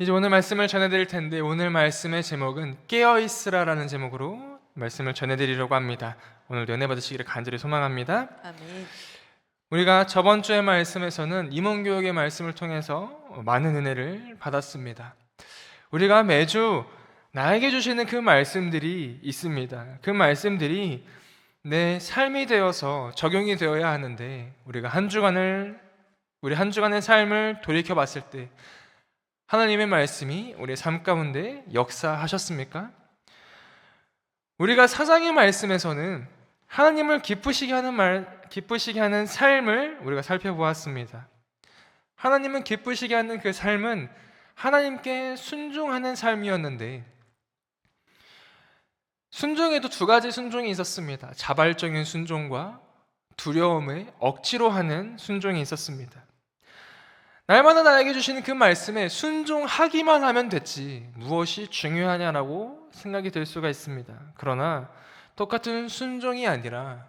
이제 오늘 말씀을 전해드릴 텐데 오늘 말씀의 제목은 깨어 있으라라는 제목으로 말씀을 전해드리려고 합니다. 오늘도 은혜 받으시기를 간절히 소망합니다. 아멘. 우리가 저번 주의 말씀에서는 임원 교육의 말씀을 통해서 많은 은혜를 받았습니다. 우리가 매주 나에게 주시는 그 말씀들이 있습니다. 그 말씀들이 내 삶이 되어서 적용이 되어야 하는데 우리가 한 주간을 우리 한 주간의 삶을 돌이켜 봤을 때 하나님의 말씀이 우리 삶 가운데 역사하셨습니까? 우리가 사장의 말씀에서는 하나님을 기쁘시게 하는 말, 기쁘시게 하는 삶을 우리가 살펴보았습니다. 하나님은 기쁘시게 하는 그 삶은 하나님께 순종하는 삶이었는데 순종에도 두 가지 순종이 있었습니다. 자발적인 순종과 두려움에 억지로 하는 순종이 있었습니다. 날마다 나에게 주시는 그 말씀에 순종하기만 하면 됐지 무엇이 중요하냐라고 생각이 들 수가 있습니다. 그러나 똑같은 순종이 아니라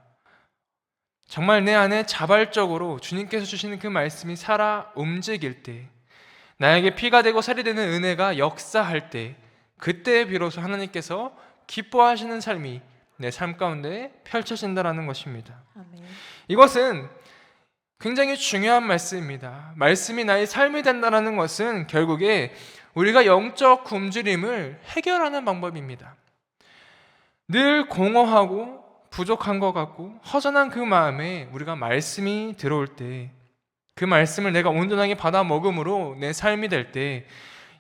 정말 내 안에 자발적으로 주님께서 주시는 그 말씀이 살아 움직일 때 나에게 피가 되고 살이 되는 은혜가 역사할 때 그때 비로소 하나님께서 기뻐하시는 삶이 내 삶 가운데 펼쳐진다라는 것입니다. 아멘. 이것은 굉장히 중요한 말씀입니다. 말씀이 나의 삶이 된다는 것은 결국에 우리가 영적 굶주림을 해결하는 방법입니다. 늘 공허하고 부족한 것 같고 허전한 그 마음에 우리가 말씀이 들어올 때 그 말씀을 내가 온전하게 받아 먹음으로 내 삶이 될 때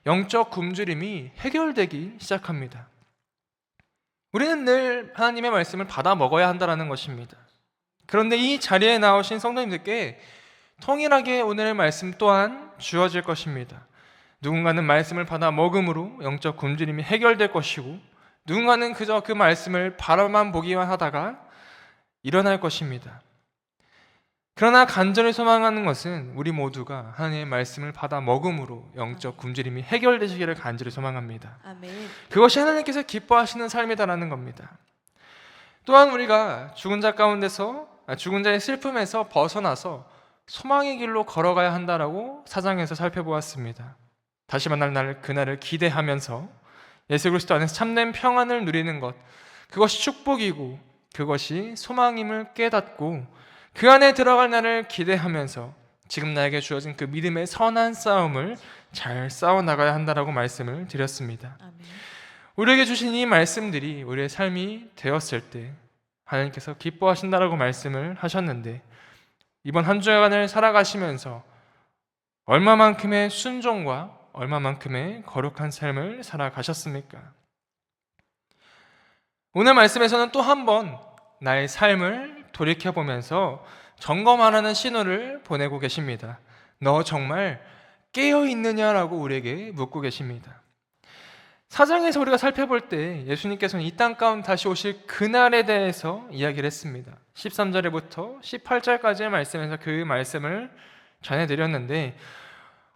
영적 굶주림이 해결되기 시작합니다. 우리는 늘 하나님의 말씀을 받아 먹어야 한다는 것입니다. 그런데 이 자리에 나오신 성도님들께 통일하게 오늘의 말씀 또한 주어질 것입니다. 누군가는 말씀을 받아 먹음으로 영적 굶주림이 해결될 것이고 누군가는 그저 그 말씀을 바라만 보기만 하다가 일어날 것입니다. 그러나 간절히 소망하는 것은 우리 모두가 하나님의 말씀을 받아 먹음으로 영적 굶주림이 해결되시기를 간절히 소망합니다. 아멘. 그것이 하나님께서 기뻐하시는 삶이다라는 겁니다. 또한 우리가 죽은 자 가운데서 아, 죽은 자의 슬픔에서 벗어나서 소망의 길로 걸어가야 한다라고 사장에서 살펴보았습니다. 다시 만날 날 그날을 기대하면서 예수 그리스도 안에서 참된 평안을 누리는 것 그것이 축복이고 그것이 소망임을 깨닫고 그 안에 들어갈 날을 기대하면서 지금 나에게 주어진 그 믿음의 선한 싸움을 잘 싸워 나가야 한다라고 말씀을 드렸습니다. 아멘. 우리에게 주신 이 말씀들이 우리의 삶이 되었을 때 하나님께서 기뻐하신다라고 말씀을 하셨는데 이번 한 주간을 살아가시면서 얼마만큼의 순종과 얼마만큼의 거룩한 삶을 살아가셨습니까? 오늘 말씀에서는 또 한 번 나의 삶을 돌이켜 보면서 점검하라는 신호를 보내고 계십니다. 너 정말 깨어 있느냐라고 우리에게 묻고 계십니다. 사장에서 우리가 살펴볼 때 예수님께서는 이 땅 가운데 다시 오실 그날에 대해서 이야기를 했습니다. 13절에부터 18절까지의 말씀에서 그 말씀을 전해드렸는데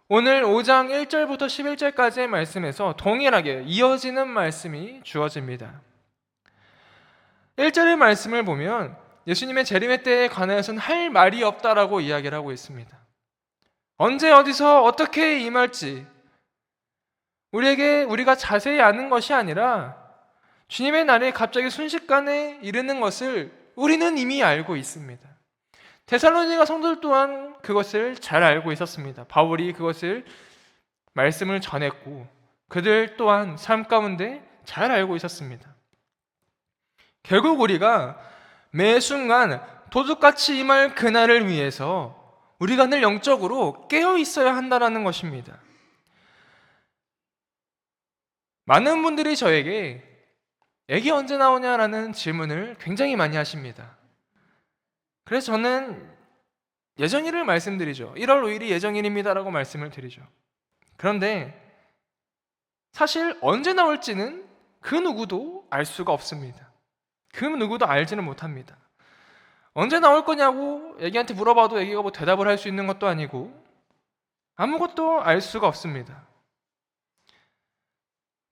오늘 5장 1절부터 11절까지의 말씀에서 동일하게 이어지는 말씀이 주어집니다. 1절의 말씀을 보면 예수님의 재림의 때에 관하여서는 할 말이 없다라고 이야기를 하고 있습니다. 언제 어디서 어떻게 임할지 우리에게 우리가 자세히 아는 것이 아니라 주님의 날에 갑자기 순식간에 이르는 것을 우리는 이미 알고 있습니다. 데살로니가 성도들 또한 그것을 잘 알고 있었습니다. 바울이 그것을 말씀을 전했고 그들 또한 삶 가운데 잘 알고 있었습니다. 결국 우리가 매 순간 도둑같이 임할 그날을 위해서 우리가 늘 영적으로 깨어 있어야 한다는 것입니다. 많은 분들이 저에게 애기 언제 나오냐라는 질문을 굉장히 많이 하십니다. 그래서 저는 예정일을 말씀드리죠. 1월 5일이 예정일입니다라고 말씀을 드리죠. 그런데 사실 언제 나올지는 그 누구도 알 수가 없습니다. 그 누구도 알지는 못합니다. 언제 나올 거냐고 애기한테 물어봐도 애기가 뭐 대답을 할 수 있는 것도 아니고 아무것도 알 수가 없습니다.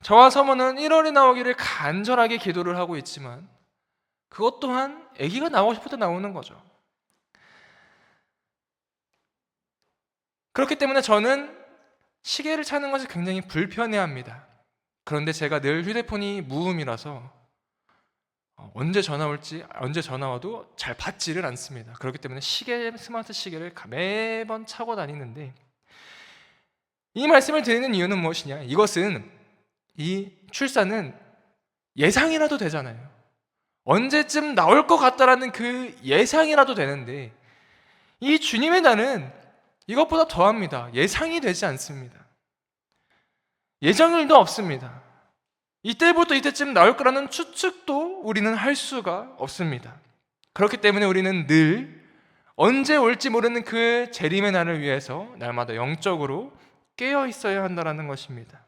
저와 서모는 1월에 나오기를 간절하게 기도를 하고 있지만 그것 또한 아기가 나오고 싶을 때 나오는 거죠. 그렇기 때문에 저는 시계를 찾는 것을 굉장히 불편해합니다. 그런데 제가 늘 휴대폰이 무음이라서 어, 언제 전화 올지 언제 전화 와도 잘 받지를 않습니다. 그렇기 때문에 시계 스마트 시계를 가- 매번 차고 다니는데 이 말씀을 드리는 이유는 무엇이냐? 이것은 이 출산은 예상이라도 되잖아요. 언제쯤 나올 것 같다라는 그 예상이라도 되는데 이 주님의 날은 이것보다 더합니다. 예상이 되지 않습니다. 예정일도 없습니다. 이때부터 이때쯤 나올 거라는 추측도 우리는 할 수가 없습니다. 그렇기 때문에 우리는 늘 언제 올지 모르는 그 재림의 날을 위해서 날마다 영적으로 깨어 있어야 한다는 것입니다.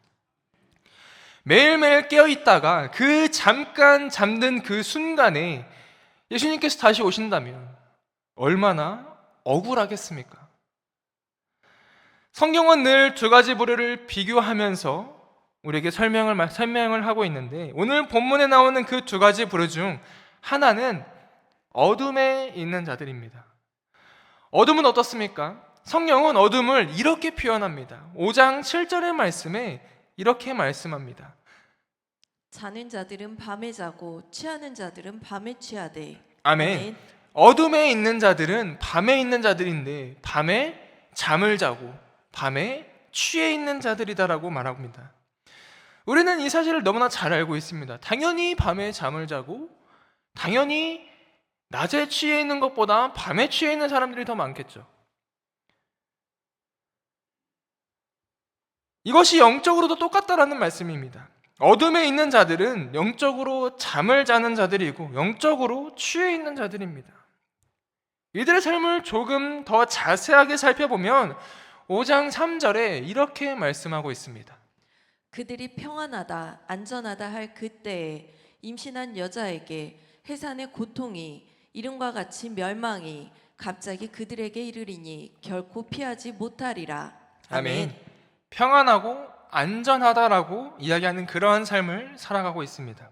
매일매일 깨어 있다가 그 잠깐 잠든 그 순간에 예수님께서 다시 오신다면 얼마나 억울하겠습니까? 성경은 늘 두 가지 부류를 비교하면서 우리에게 설명을 마- 설명을 하고 있는데 오늘 본문에 나오는 그 두 가지 부류 중 하나는 어둠에 있는 자들입니다. 어둠은 어떻습니까? 성경은 어둠을 이렇게 표현합니다. 5장 7절의 말씀에 이렇게 말씀합니다. 자는 자들은 밤에 자고 취하는 자들은 밤에 취하되 아멘. 어둠에 있는 자들은 밤에 있는 자들인데 밤에 잠을 자고 밤에 취해 있는 자들이다라고 말합니다. 우리는 이 사실을 너무나 잘 알고 있습니다. 당연히 밤에 잠을 자고 당연히 낮에 취해 있는 것보다 밤에 취해 있는 사람들이 더 많겠죠. 이것이 영적으로도 똑같다라는 말씀입니다. 어둠에 있는 자들은 영적으로 잠을 자는 자들이고 영적으로 취해 있는 자들입니다. 이들의 삶을 조금 더 자세하게 살펴보면 5장 3절에 이렇게 말씀하고 있습니다. 그들이 평안하다 안전하다 할 그때에 임신한 여자에게 해산의 고통이 이름과 같이 멸망이 갑자기 그들에게 이르리니 결코 피하지 못하리라 아멘. 평안하고 안전하다라고 이야기하는 그러한 삶을 살아가고 있습니다.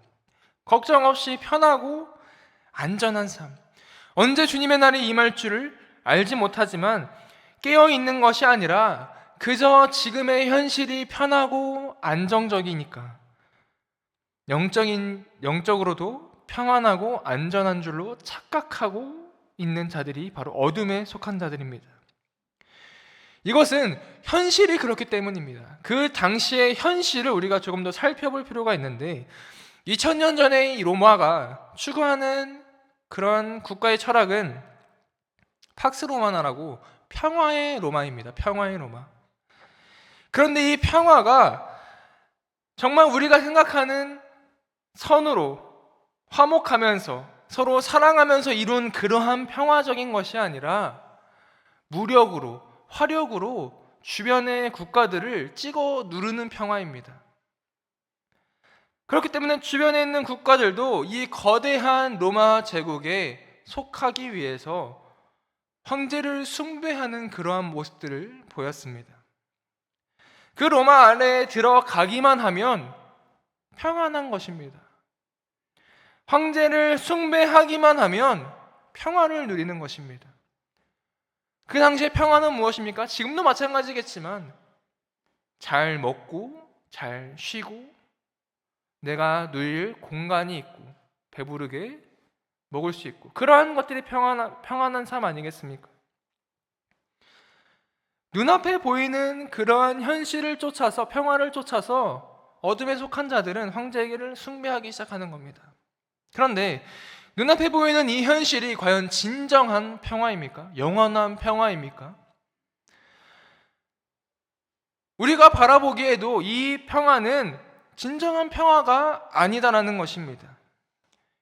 걱정 없이 편하고 안전한 삶. 언제 주님의 날이 임할 줄을 알지 못하지만 깨어 있는 것이 아니라 그저 지금의 현실이 편하고 안정적이니까 영적인 영적으로도 평안하고 안전한 줄로 착각하고 있는 자들이 바로 어둠에 속한 자들입니다. 이것은 현실이 그렇기 때문입니다. 그 당시의 현실을 우리가 조금 더 살펴볼 필요가 있는데 2000년 전에 이 로마가 추구하는 그런 국가의 철학은 팍스 로마나라고 평화의 로마입니다. 평화의 로마. 그런데 이 평화가 정말 우리가 생각하는 선으로 화목하면서 서로 사랑하면서 이룬 그러한 평화적인 것이 아니라 무력으로 화력으로 주변의 국가들을 찍어 누르는 평화입니다. 그렇기 때문에 주변에 있는 국가들도 이 거대한 로마 제국에 속하기 위해서 황제를 숭배하는 그러한 모습들을 보였습니다. 그 로마 안에 들어가기만 하면 평안한 것입니다. 황제를 숭배하기만 하면 평화를 누리는 것입니다. 그 당시의 평화는 무엇입니까? 지금도 마찬가지겠지만 잘 먹고 잘 쉬고 내가 누릴 공간이 있고 배부르게 먹을 수 있고 그러한 것들이 평안한, 평안한 삶 아니겠습니까? 눈앞에 보이는 그러한 현실을 쫓아서 평화를 쫓아서 어둠에 속한 자들은 황제에게를 숭배하기 시작하는 겁니다. 그런데 눈앞에 보이는 이 현실이 과연 진정한 평화입니까? 영원한 평화입니까? 우리가 바라보기에도 이 평화는 진정한 평화가 아니다라는 것입니다.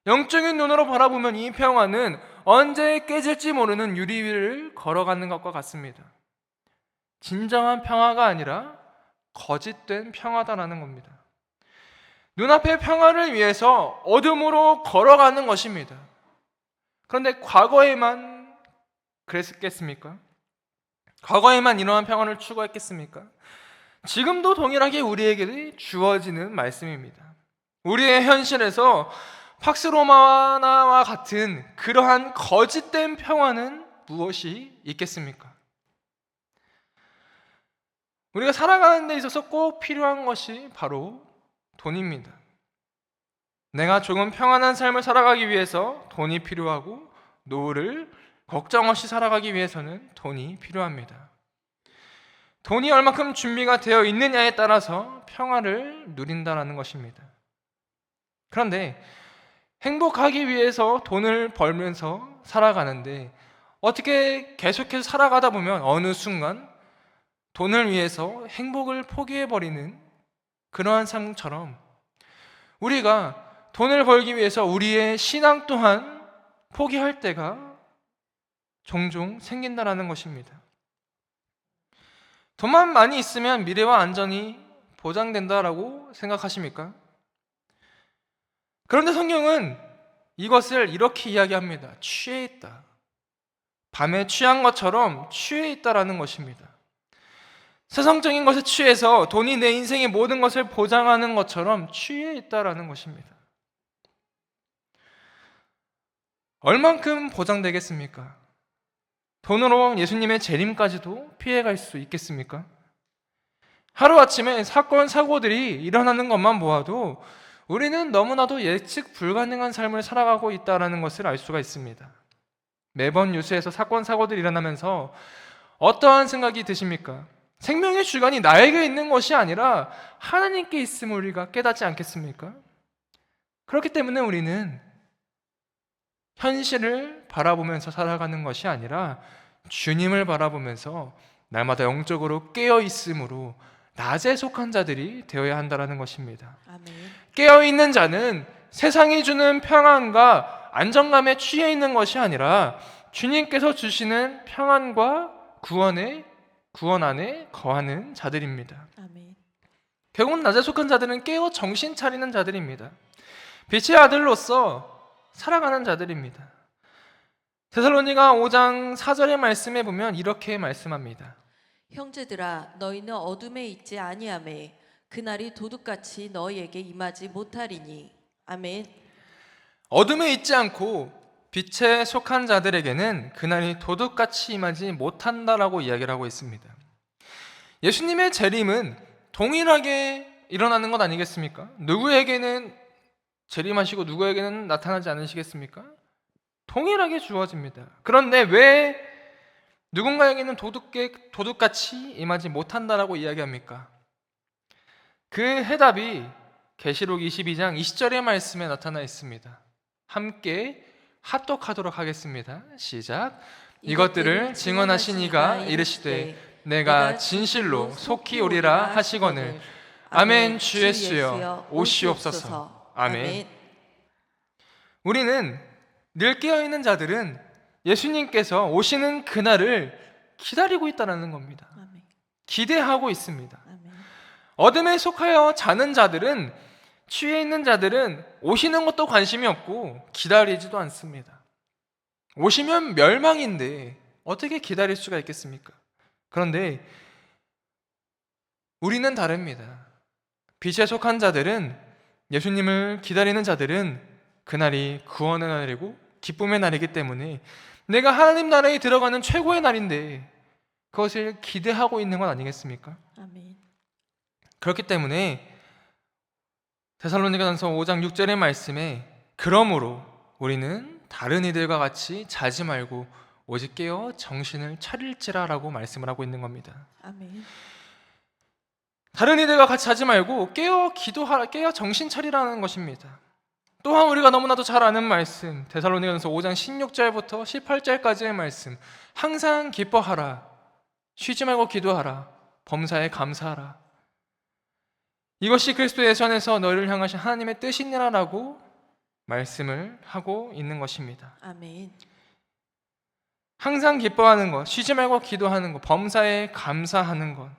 영적인 눈으로 바라보면 이 평화는 언제 깨질지 모르는 유리 위를 걸어가는 것과 같습니다. 진정한 평화가 아니라 거짓된 평화다라는 겁니다. 눈앞의 평화를 위해서 어둠으로 걸어가는 것입니다. 그런데 과거에만 그랬겠습니까? 과거에만 이러한 평화를 추구했겠습니까? 지금도 동일하게 우리에게 주어지는 말씀입니다. 우리의 현실에서 팍스로마나와 같은 그러한 거짓된 평화는 무엇이 있겠습니까? 우리가 살아가는 데 있어서 꼭 필요한 것이 바로 돈입니다. 내가 조금 평안한 삶을 살아가기 위해서 돈이 필요하고 노후를 걱정 없이 살아가기 위해서는 돈이 필요합니다. 돈이 얼마큼 준비가 되어 있느냐에 따라서 평화를 누린다라는 것입니다. 그런데 행복하기 위해서 돈을 벌면서 살아가는데 어떻게 계속해서 살아가다 보면 어느 순간 돈을 위해서 행복을 포기해버리는 그러한 삶처럼 우리가 돈을 벌기 위해서 우리의 신앙 또한 포기할 때가 종종 생긴다라는 것입니다. 돈만 많이 있으면 미래와 안전이 보장된다라고 생각하십니까? 그런데 성경은 이것을 이렇게 이야기합니다. 취해 있다. 밤에 취한 것처럼 취해 있다라는 것입니다. 세상적인 것에 취해서 돈이 내 인생의 모든 것을 보장하는 것처럼 취해 있다라는 것입니다. 얼만큼 보장되겠습니까? 돈으로 예수님의 재림까지도 피해갈 수 있겠습니까? 하루아침에 사건, 사고들이 일어나는 것만 보아도 우리는 너무나도 예측 불가능한 삶을 살아가고 있다는 것을 알 수가 있습니다. 매번 뉴스에서 사건, 사고들이 일어나면서 어떠한 생각이 드십니까? 생명의 주관이 나에게 있는 것이 아니라 하나님께 있음을 우리가 깨닫지 않겠습니까? 그렇기 때문에 우리는 현실을 바라보면서 살아가는 것이 아니라 주님을 바라보면서 날마다 영적으로 깨어 있음으로 낮에 속한 자들이 되어야 한다라는 것입니다. 아멘. 깨어 있는 자는 세상이 주는 평안과 안정감에 취해 있는 것이 아니라 주님께서 주시는 평안과 구원의 구원 안에 거하는 자들입니다. 아멘. 결국은 낮에 속한 자들은 깨어 정신 차리는 자들입니다. 빛의 아들로서 살아가는 자들입니다. 데살로니가 5장 4절의 말씀에 보면 이렇게 말씀합니다. 형제들아 너희는 어둠에 있지 아니하매 그날이 도둑같이 너희에게 임하지 못하리니 아멘. 어둠에 있지 않고 빛에 속한 자들에게는 그날이 도둑같이 임하지 못한다라고 이야기를 하고 있습니다. 예수님의 재림은 동일하게 일어나는 것 아니겠습니까? 누구에게는 재림하시고 누구에게는 나타나지 않으시겠습니까? 동일하게 주어집니다. 그런데 왜 누군가에게는 도둑게, 도둑같이 임하지 못한다라고 이야기합니까? 그 해답이 계시록 22장 20절의 말씀에 나타나 있습니다. 함께 합독하도록 하겠습니다. 시작. 이것들을 증언하신 이가 이르시되 내가 진실로 속히 오리라 하시거늘 아멘 주 예수여 오시옵소서. 아멘. 우리는 늘 깨어 있는 자들은 예수님께서 오시는 그날을 기다리고 있다는 겁니다. 기대하고 있습니다. 어둠에 속하여 자는 자들은 취해 있는 자들은 오시는 것도 관심이 없고 기다리지도 않습니다. 오시면 멸망인데 어떻게 기다릴 수가 있겠습니까? 그런데 우리는 다릅니다. 빛에 속한 자들은 예수님을 기다리는 자들은 그날이 구원의 날이고 기쁨의 날이기 때문에 내가 하나님 나라에 들어가는 최고의 날인데 그것을 기대하고 있는 건 아니겠습니까? 아멘. 그렇기 때문에 데살로니가전서 5장 6절의 말씀에 그러므로 우리는 다른 이들과 같이 자지 말고 오직 깨어 정신을 차릴지라라고 말씀을 하고 있는 겁니다. 아멘. 다른 이들과 같이 자지 말고 깨어 기도하라 깨어 정신 차리라는 것입니다. 또한 우리가 너무나도 잘 아는 말씀 데살로니가전서 5장 16절부터 18절까지의 말씀 항상 기뻐하라 쉬지 말고 기도하라 범사에 감사하라 이것이 그리스도 예수 안에서 너희를 향하신 하나님의 뜻이니라라고 말씀을 하고 있는 것입니다. 아멘. 항상 기뻐하는 것, 쉬지 말고 기도하는 것, 범사에 감사하는 것.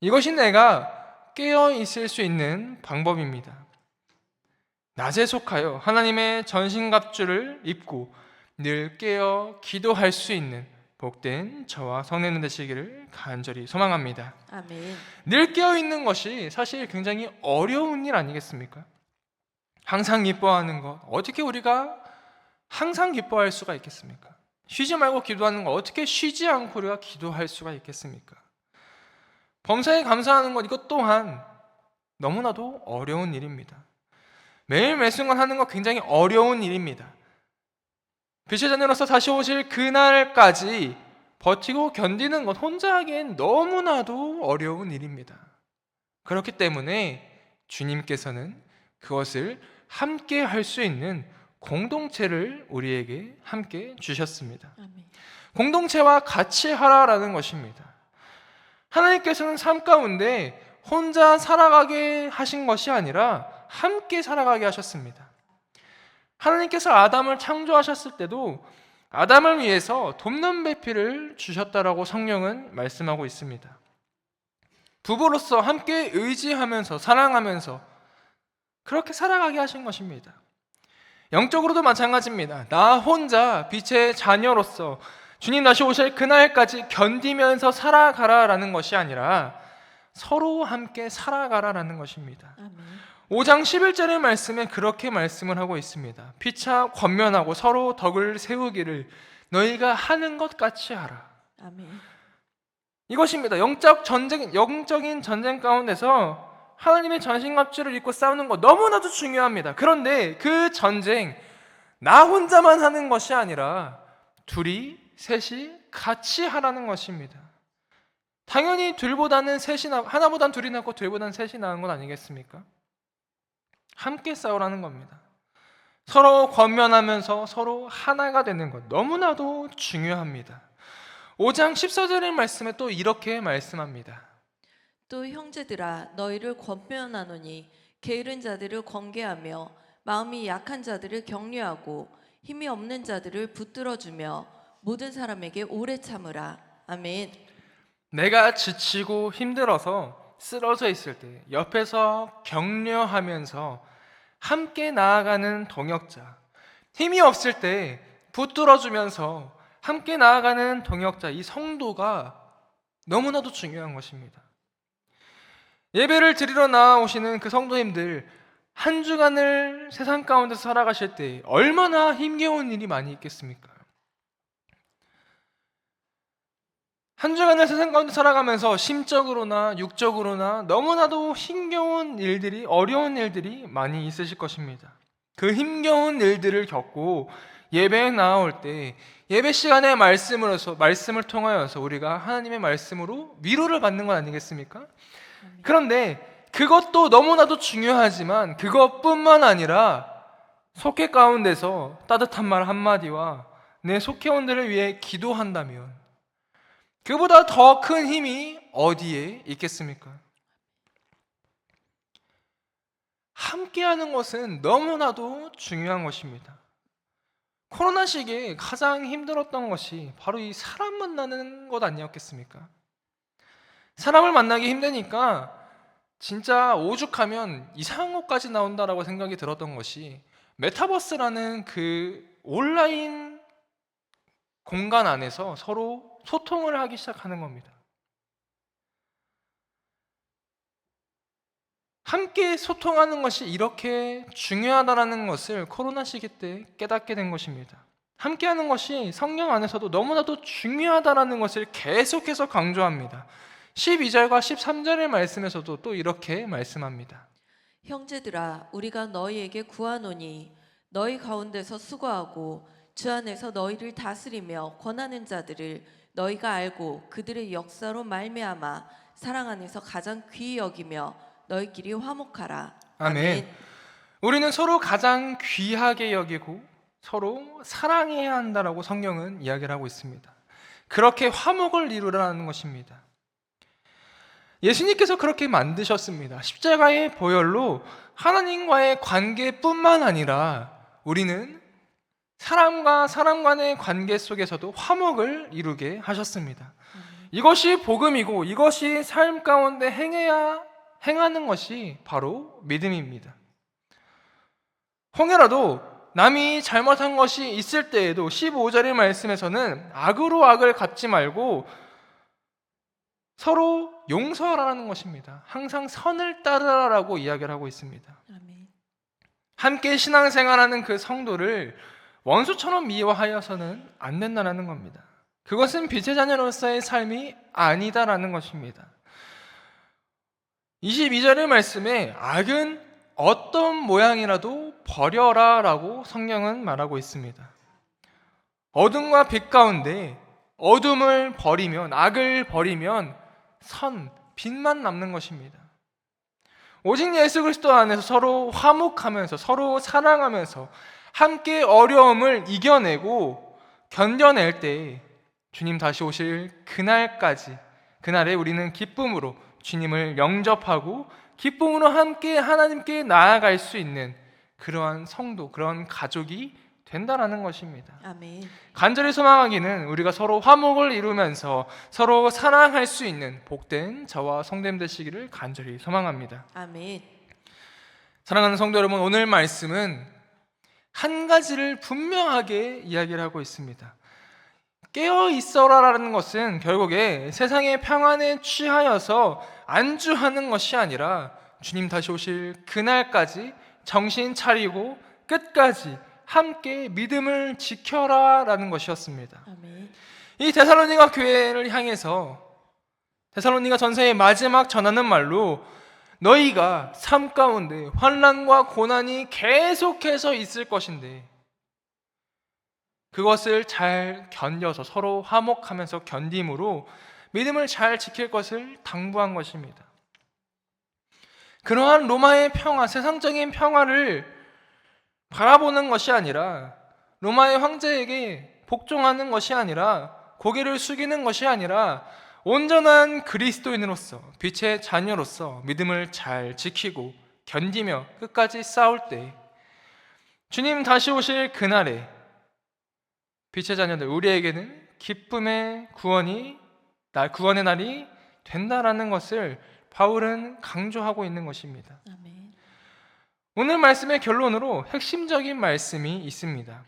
이것이 내가 깨어 있을 수 있는 방법입니다. 낮에 속하여 하나님의 전신갑주를 입고 늘 깨어 기도할 수 있는 복된 저와 성내는 되시기를 간절히 소망합니다. 아멘. 늘 깨어 있는 것이 사실 굉장히 어려운 일 아니겠습니까? 항상 기뻐하는 것 어떻게 우리가 항상 기뻐할 수가 있겠습니까? 쉬지 말고 기도하는 것 어떻게 쉬지 않고 우리가 기도할 수가 있겠습니까? 범사에 감사하는 것 이것 또한 너무나도 어려운 일입니다. 매일 매순간 하는 것 굉장히 어려운 일입니다. 빛의 자녀로서 다시 오실 그날까지 버티고 견디는 것 혼자 하기엔 너무나도 어려운 일입니다. 그렇기 때문에 주님께서는 그것을 함께 할 수 있는 공동체를 우리에게 함께 주셨습니다. 아멘. 공동체와 같이 하라라는 것입니다. 하나님께서는 삶 가운데 혼자 살아가게 하신 것이 아니라 함께 살아가게 하셨습니다. 하나님께서 아담을 창조하셨을 때도 아담을 위해서 돕는 배필을 주셨다라고 성령은 말씀하고 있습니다. 부부로서 함께 의지하면서 사랑하면서 그렇게 살아가게 하신 것입니다. 영적으로도 마찬가지입니다. 나 혼자 빛의 자녀로서 주님 다시 오실 그날까지 견디면서 살아가라라는 것이 아니라 서로 함께 살아가라라는 것입니다. 아멘. 5장 11절의 말씀에 그렇게 말씀을 하고 있습니다. 피차 권면하고 서로 덕을 세우기를 너희가 하는 것 같이 하라. 아멘. 이것입니다. 영적 전쟁, 영적인 전쟁 가운데서 하나님의 전신갑주를 입고 싸우는 것 너무나도 중요합니다. 그런데 그 전쟁 나 혼자만 하는 것이 아니라 둘이 셋이 같이 하라는 것입니다. 당연히 둘보다는 셋이 나 하나보단 둘이 낫고 둘보다는 셋이 나은 건 아니겠습니까? 함께 싸우라는 겁니다. 서로 권면하면서 서로 하나가 되는 것 너무나도 중요합니다. 5장 14절의 말씀에 또 이렇게 말씀합니다. 또 형제들아 너희를 권면하노니 게으른 자들을 권계하며 마음이 약한 자들을 격려하고 힘이 없는 자들을 붙들어 주며 모든 사람에게 오래 참으라. 아멘. 내가 지치고 힘들어서 쓰러져 있을 때 옆에서 격려하면서 함께 나아가는 동역자, 힘이 없을 때 붙들어 주면서 함께 나아가는 동역자, 이 성도가 너무나도 중요한 것입니다. 예배를 드리러 나오시는 그 성도님들, 한 주간을 세상 가운데서 살아가실 때 얼마나 힘겨운 일이 많이 있겠습니까? 한 주간을 세상 가운데 살아가면서 심적으로나 육적으로나 너무나도 힘겨운 일들이 어려운 일들이 많이 있으실 것입니다. 그 힘겨운 일들을 겪고 예배에 나올 때 예배 시간에 말씀으로서 말씀을 통하여서 우리가 하나님의 말씀으로 위로를 받는 건 아니겠습니까? 그런데 그것도 너무나도 중요하지만 그것뿐만 아니라 속회 가운데서 따뜻한 말 한마디와 내 속회원들을 위해 기도한다면 그보다 더 큰 힘이 어디에 있겠습니까? 함께하는 것은 너무나도 중요한 것입니다. 코로나 시기에 가장 힘들었던 것이 바로 이 사람 만나는 것 아니었겠습니까? 사람을 만나기 힘드니까 진짜 오죽하면 이상한 것까지 나온다라고 생각이 들었던 것이 메타버스라는 그 온라인 공간 안에서 서로 소통을 하기 시작하는 겁니다. 함께 소통하는 것이 이렇게 중요하다라는 것을 코로나 시기 때 깨닫게 된 것입니다. 함께 하는 것이 성령 안에서도 너무나도 중요하다라는 것을 계속해서 강조합니다. 12절과 13절의 말씀에서도 또 이렇게 말씀합니다. 형제들아 우리가 너희에게 구하노니 너희 가운데서 수고하고 주 안에서 너희를 다스리며 권하는 자들을 너희가 알고 그들의 역사로 말미암아 사랑 안에서 가장 귀히 여기며 너희끼리 화목하라. 아멘. 우리는 서로 가장 귀하게 여기고 서로 사랑해야 한다라고 성경은 이야기를 하고 있습니다. 그렇게 화목을 이루라는 것입니다. 예수님께서 그렇게 만드셨습니다. 십자가의 보혈로 하나님과의 관계뿐만 아니라 우리는 사람과 사람 간의 관계 속에서도 화목을 이루게 하셨습니다. 이것이 복음이고 이것이 삶 가운데 행해야 행하는 것이 바로 믿음입니다. 홍해라도 남이 잘못한 것이 있을 때에도 15절의 말씀에서는 악으로 악을 갚지 말고 서로 용서하라는 것입니다. 항상 선을 따르라라고 이야기를 하고 있습니다. 함께 신앙생활하는 그 성도를 원수처럼 미워하여서는 안 된다는 겁니다. 그것은 빛의 자녀로서의 삶이 아니다라는 것입니다. 22절의 말씀에 악은 어떤 모양이라도 버려라 라고 성경은 말하고 있습니다. 어둠과 빛 가운데 어둠을 버리면 악을 버리면 선 빛만 남는 것입니다. 오직 예수 그리스도 안에서 서로 화목하면서 서로 사랑하면서 함께 어려움을 이겨내고 견뎌낼 때 주님 다시 오실 그날까지 그날에 우리는 기쁨으로 주님을 영접하고 기쁨으로 함께 하나님께 나아갈 수 있는 그러한 성도, 그런 가족이 된다라는 것입니다. 아멘. 간절히 소망하기는 우리가 서로 화목을 이루면서 서로 사랑할 수 있는 복된 저와 성됨 되시기를 간절히 소망합니다. 아멘. 사랑하는 성도 여러분, 오늘 말씀은 한 가지를 분명하게 이야기를 하고 있습니다. 깨어 있어라라는 것은 결국에 세상의 평안에 취하여서 안주하는 것이 아니라 주님 다시 오실 그날까지 정신 차리고 끝까지 함께 믿음을 지켜라라는 것이었습니다. 아멘. 이 데살로니가 교회를 향해서 데살로니가 전서의 마지막 전하는 말로 너희가 삶 가운데 환난과 고난이 계속해서 있을 것인데 그것을 잘 견뎌서 서로 화목하면서 견딤으로 믿음을 잘 지킬 것을 당부한 것입니다. 그러한 로마의 평화, 세상적인 평화를 바라보는 것이 아니라 로마의 황제에게 복종하는 것이 아니라 고개를 숙이는 것이 아니라 온전한 그리스도인으로서 빛의 자녀로서 믿음을 잘 지키고 견디며 끝까지 싸울 때 주님 다시 오실 그날에 빛의 자녀들 우리에게는 기쁨의 구원이 날 구원의 날이 된다라는 것을 바울은 강조하고 있는 것입니다. 아멘. 오늘 말씀의 결론으로 핵심적인 말씀이 있습니다.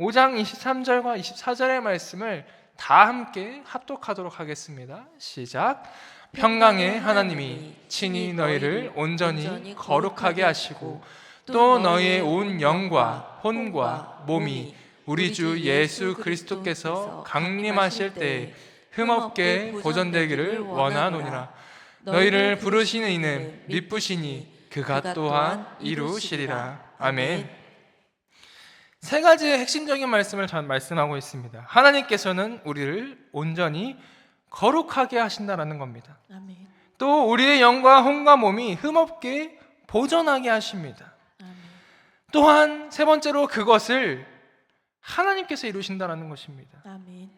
5장 23절과 24절의 말씀을 다 함께 합독하도록 하겠습니다. 시작. 평강의 하나님이 친히 너희를 온전히 거룩하게 하시고 또 너희의 온 영과 혼과 몸이 우리 주 예수 그리스도께서 강림하실 때 흠없게 보존되기를 원하노니라. 너희를 부르시는 이는 미쁘시니 그가 또한 이루시리라. 아멘. 세 가지의 핵심적인 말씀을 전 말씀하고 있습니다. 하나님께서는 우리를 온전히 거룩하게 하신다라는 겁니다. 아멘. 또 우리의 영과 혼과 몸이 흠없게 보존하게 하십니다. 아멘. 또한 세 번째로 그것을 하나님께서 이루신다라는 것입니다. 아멘.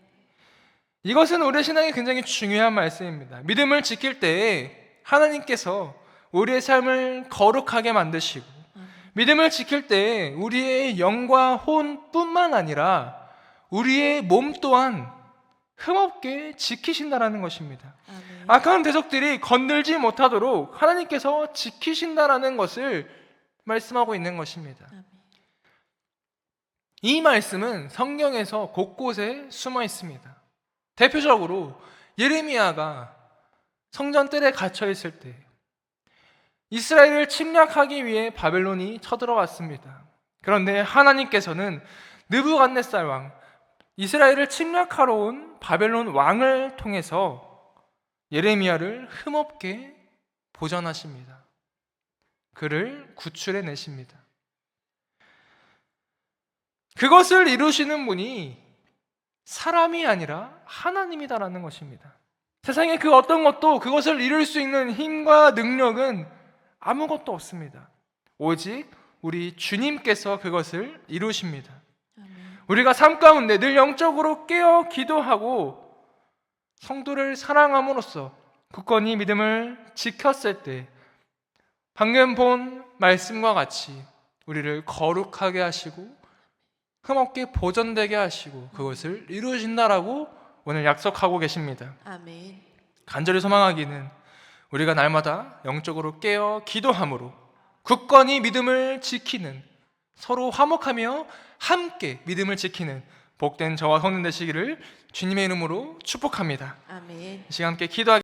이것은 우리 신앙에 굉장히 중요한 말씀입니다. 믿음을 지킬 때에 하나님께서 우리의 삶을 거룩하게 만드시고. 믿음을 지킬 때 우리의 영과 혼뿐만 아니라 우리의 몸 또한 흠없게 지키신다라는 것입니다. 아멘. 악한 대적들이 건들지 못하도록 하나님께서 지키신다라는 것을 말씀하고 있는 것입니다. 아멘. 이 말씀은 성경에서 곳곳에 숨어 있습니다. 대표적으로 예레미야가 성전 뜰에 갇혀 있을 때 이스라엘을 침략하기 위해 바벨론이 쳐들어왔습니다. 그런데 하나님께서는 느부갓네살 왕 이스라엘을 침략하러 온 바벨론 왕을 통해서 예레미야를 흠없게 보전하십니다. 그를 구출해 내십니다. 그것을 이루시는 분이 사람이 아니라 하나님이다라는 것입니다. 세상에 그 어떤 것도 그것을 이룰 수 있는 힘과 능력은 아무것도 없습니다. 오직 우리 주님께서 그것을 이루십니다. 아멘. 우리가 삶 가운데 늘 영적으로 깨어 기도하고 성도를 사랑함으로써 굳건히 믿음을 지켰을 때 방금 본 말씀과 같이 우리를 거룩하게 하시고 흠없게 보존되게 하시고 그것을 이루신다라고 오늘 약속하고 계십니다. 아멘. 간절히 소망하기는 우리가 날마다 영적으로 깨어 기도함으로 굳건히 믿음을 지키는 서로 화목하며 함께 믿음을 지키는 복된 저와 성는 되시기를 주님의 이름으로 축복합니다. 아멘. 이 시간 함께 기도하기